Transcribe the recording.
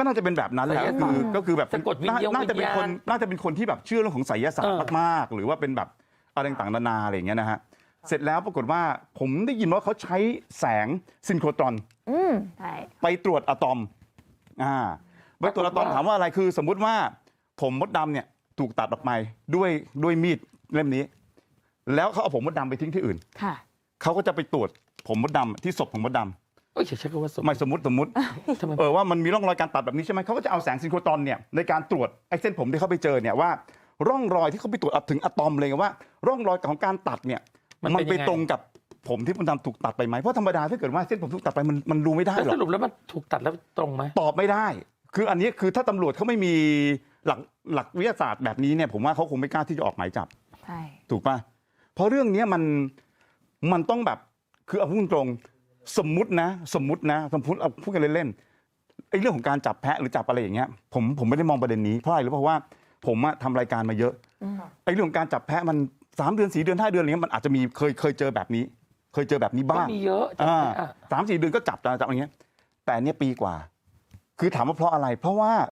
ก็น่าจะเป็นแบบนั้นแหละก็คือก็คือแบบสะกดวิญญาณ น่าจะเป็นคนวิญญาณน่าจะเป็นคนที่แบบเชื่อเรื่องของไสยศาสตเอร์อมากๆ หรือว่าเป็นแบบอะไรต่างๆนานาอะไรอย่างเงี้ยนะฮะเสร็จแล้วปรากฏว่าผมได้ยินว่าเขาใช้แสงซินโครตรอน อืมใช่ ไปตรวจอะตอม อ่า ไปตรวจอะตอมถามว่าอะไร คือ สมมุติว่าผมมดดำเนี่ยถูกตัดออกไปด้วยด้วยมีดเล่มนี้ แล้วเขาเอาผมมดดำไปทิ้งที่อื่น ค่ะ เขาก็จะไปตรวจผมมดดำที่ศพของมดดเอ้ยอย่าใช้คำว่าสมำไม่สมมติสมมติ ทำไม เออว่ามันมีร่องรอยการตัดแบบนี้ใช่ไหมเขาก็จะเอาแสงซินโครตรอนเนี่ยในการตรวจไอ้เส้นผมที่เขาไปเจอเนี่ยว่า ร่องรอยที่เขาไปตรวจถึงอะตอมเลยว่า ร่องรอยของการตัดเนี่ยมันไปตรงกับผมที่มดดำถูกตัดไปไหมเพราะธรรมดาถ้าเกิดว่าเส้นผมถูกตัดไปมันมันดูไม่ได้แล้วหรอสกรุปแล้วมันถูกตัดแล้วตรงไหมตอบไม่ได้ คืออันนี้คือถ้าตำรวจเขาไม่มีหลักหลักวิทยาศาสตร์แบบนี้เนี่ยผมว่าเขาคงไม่กล้าที่จะออกหมายจับ ใช่ ถูกป่ะ เพราะเรื่องเนี้ยมันมันต้องแบบคือเอาพูดตรงๆ สมมุตินะสมมุตินะสมมติเอาพูดกันเล่นๆไอ้เรื่องของการจับแพะหรือจับอะไรอย่างเงี้ยผมผมไม่ได้มองประเด็นนี้เพราะอะไรรู้เพราะว่าผมอะทำรายการมาเยอะอืมไอ้เรื่องของการจับแพะมันสามเดือนสี่เดือนห้าเดือนอะไรเงี้ยมันอาจจะมีเคยเคยเจอแบบนี้ เคยเจอแบบนี้ก็บ้างมีเยอะจังอ่าอะสามสี่เดือนก็จับจับจับอย่างเงี้ยแต่เนี่ยปีกว่า คือถามว่าเพราะอะไร เพราะว่า